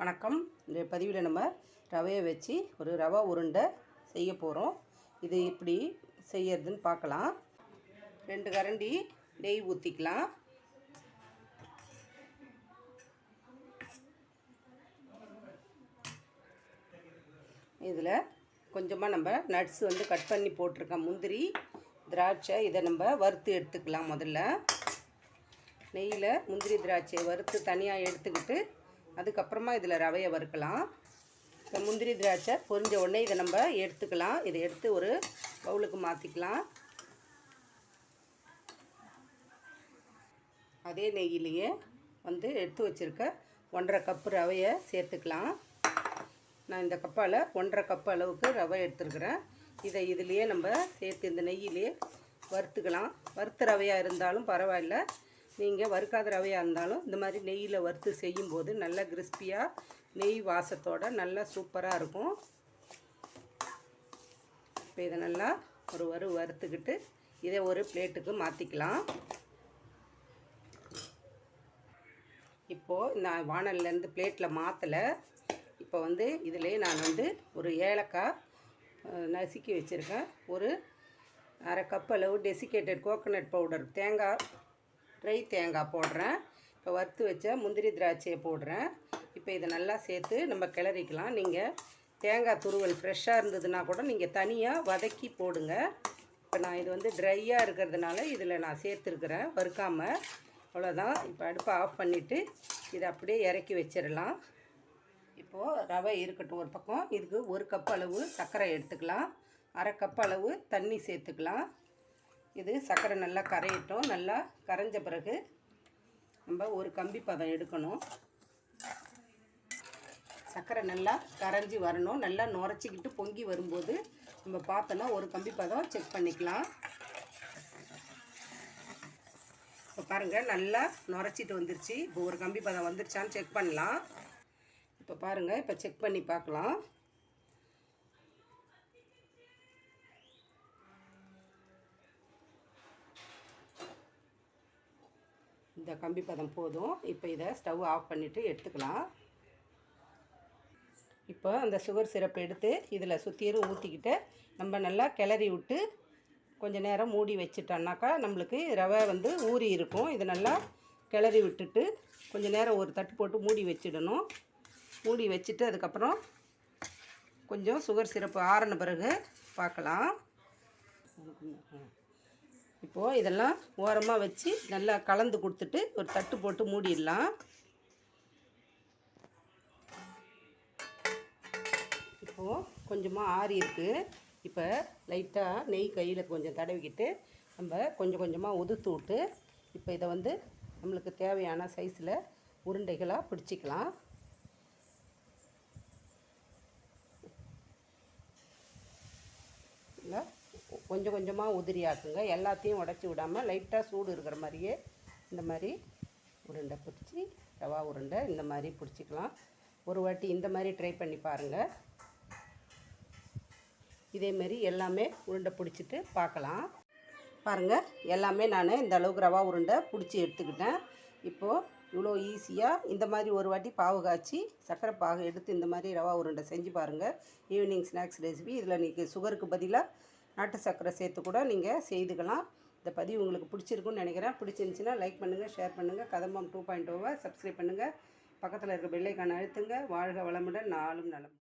வணக்கம். இந்த பதிவில் நம்ம ரவையை வச்சு ஒரு ரவை உருண்டை செய்ய போகிறோம் இது எப்படி செய்யறதுன்னு பார்க்கலாம். ரெண்டு கரண்டி நெய் ஊற்றிக்கலாம் இதில் கொஞ்சமாக நம்ம நட்ஸ் வந்து கட் பண்ணி போட்டிருக்கோம். முந்திரி திராட்சை இதை நம்ம வறுத்து எடுத்துக்கலாம் முதல்ல. நெய்யில் முந்திரி திராட்சையை வறுத்து தனியாக எடுத்துக்கிட்டு அதுக்கப்புறமா இதில் ரவையை வறுக்கலாம். இந்த முந்திரி திராட்சை பொரிஞ்ச உடனே இதை நம்ம எடுத்துக்கலாம். இதை எடுத்து ஒரு பவுலுக்கு மாற்றிக்கலாம் அதே நெய்யிலேயே வந்து எடுத்து வச்சுருக்க ஒன்றரை கப்பு ரவையை சேர்த்துக்கலாம். நான் இந்த கப்பால் ஒன்றரை கப்பு அளவுக்கு ரவை எடுத்துருக்குறேன். இதை இதுலேயே நம்ம சேர்த்து இந்த நெய்யிலே வறுத்துக்கலாம். வறுத்த ரவையாக இருந்தாலும் பரவாயில்ல. நீங்கள் வறுக்காத ரவையாக இருந்தாலும் இந்த மாதிரி நெய்யில் வறுத்து செய்யும்போது நல்லா கிறிஸ்பியாக நெய் வாசத்தோட நல்லா சூப்பராக இருக்கும். இப்போ இதை நல்லா ஒரு வறு வறுத்துக்கிட்டு இதை ஒரு பிளேட்டுக்கு மாற்றிக்கலாம் இப்போது நான் வானல்லேருந்து பிளேட்டில் மாற்றலை இப்போ வந்து இதிலே நான் வந்து ஒரு ஏலக்காய் நசுக்கி வச்சுருக்கேன். ஒரு அரை கப் அளவு டெசிகேட்டட் கோகோனட் பவுடர். தேங்காய் ட்ரை தேங்காய் போடுறேன். இப்போ வறுத்து வச்ச முந்திரி திராட்சையை போடுறேன். இப்போ இதை நல்லா சேர்த்து நம்ம கிளறிக்கலாம். நீங்கள் தேங்காய் துருவல் ஃப்ரெஷ்ஷாக இருந்ததுன்னா கூட நீங்கள் தனியாக வதக்கி போடுங்க. இப்போ நான் இது வந்து ட்ரையாக இருக்கிறதுனால இதில் நான் சேர்த்துருக்குறேன். வறுக்காமல் அவ்வளோதான் இப்போ அடுப்பை ஆஃப் பண்ணிவிட்டு இதை அப்படியே இறக்கி வச்சிடலாம். இப்போது ரவை இருக்கட்டும் ஒரு பக்கம். இதுக்கு ஒரு கப் அளவு சர்க்கரை எடுத்துக்கலாம். அரை கப் அளவு தண்ணி சேர்த்துக்கலாம். இது சர்க்கரை நல்லா கரையட்டும். நல்லா கரைஞ்ச பிறகு நம்ம ஒரு கம்பி பதம் எடுக்கணும். சர்க்கரை நல்லா கரைஞ்சி வரணும். நல்லா நுரைச்சிக்கிட்டு பொங்கி வரும்போது நம்ம பார்த்தோன்னா ஒரு கம்பி பதம் செக் பண்ணிக்கலாம். இப்போ பாருங்கள் நல்லா நுரைச்சிட்டு வந்துருச்சு. இப்போ ஒரு கம்பி பதம் வந்துருச்சான்னு செக் பண்ணலாம். இப்போ பாருங்கள் இப்போ செக் பண்ணி பார்க்கலாம். இந்த கம்பி பதம் போதும். இப்போ இதை ஸ்டவ் ஆஃப் பண்ணிவிட்டு எடுத்துக்கலாம். இப்போ அந்த சுகர் சிரப் எடுத்து இதில் சுற்றியும் ஊற்றிக்கிட்டு நம்ம நல்லா கிளறி விட்டு கொஞ்சம் நேரம் மூடி வச்சிட்டோம்னாக்கா நம்மளுக்கு ரவை வந்து ஊறி இருக்கும். இதை நல்லா கிளறி விட்டுட்டு கொஞ்சம் நேரம் ஒரு தட்டு போட்டு மூடி வச்சிடணும். மூடி வச்சுட்டு அதுக்கப்புறம் கொஞ்சம் சுகர் சிரப்பு ஆறின பிறகு பார்க்கலாம். இப்போது இதெல்லாம் ஓரமாக வச்சு நல்லா கலந்து கொடுத்துட்டு ஒரு தட்டு போட்டு மூடிடலாம். இப்போது கொஞ்சமாக ஆறி இருக்குது இப்போ லைட்டாக நெய் கையில் கொஞ்சம் தடவிக்கிட்டு நம்ம கொஞ்சம் கொஞ்சமாக உதுத்து விட்டு இப்போ இதை வந்து நம்மளுக்கு தேவையான சைஸில் உருண்டைகளாக பிடிச்சிக்கலாம். கொஞ்சம் கொஞ்சமாக உதிரி ஆக்குங்க எல்லாத்தையும் உடச்சி விடாமல் லைட்டாக சூடு இருக்கிற மாதிரியே இந்த மாதிரி உருண்டை பிடிச்சி ரவா உருண்டை இந்த மாதிரி பிடிச்சிக்கலாம். ஒரு வாட்டி இந்த மாதிரி ட்ரை பண்ணி பாருங்கள் இதேமாரி எல்லாமே உருண்டை பிடிச்சிட்டு பார்க்கலாம். பாருங்கள் எல்லாமே நான் இந்த அளவுக்கு ரவா உருண்டை பிடிச்சி எடுத்துக்கிட்டேன். இப்போது இவ்வளோ ஈஸியாக இந்த மாதிரி ஒரு வாட்டி பாவு காய்ச்சி சர்க்கரை பாகு எடுத்து இந்த மாதிரி ரவா உருண்டை செஞ்சு பாருங்கள் ஈவினிங் ஸ்நாக்ஸ் ரெசிபி. இதில் நீங்கள் சுகருக்கு பதிலாக நாட்டு சர்க்கரை சேர்த்து கூட நீங்கள் செய்துக்கலாம். இந்த பதிவு உங்களுக்கு பிடிச்சிருக்குன்னு நினைக்கிறேன். பிடிச்சிருந்துச்சின்னா லைக் பண்ணுங்கள் ஷேர் பண்ணுங்கள் கதம்பம் டூ பாயிண்ட் ஓவை oh சப்ஸ்கிரைப் பண்ணுங்கள் பக்கத்தில் இருக்க பெல்லைக்கான அழுத்துங்க. வாழ்க வளமுடன். நாளும் நலம்.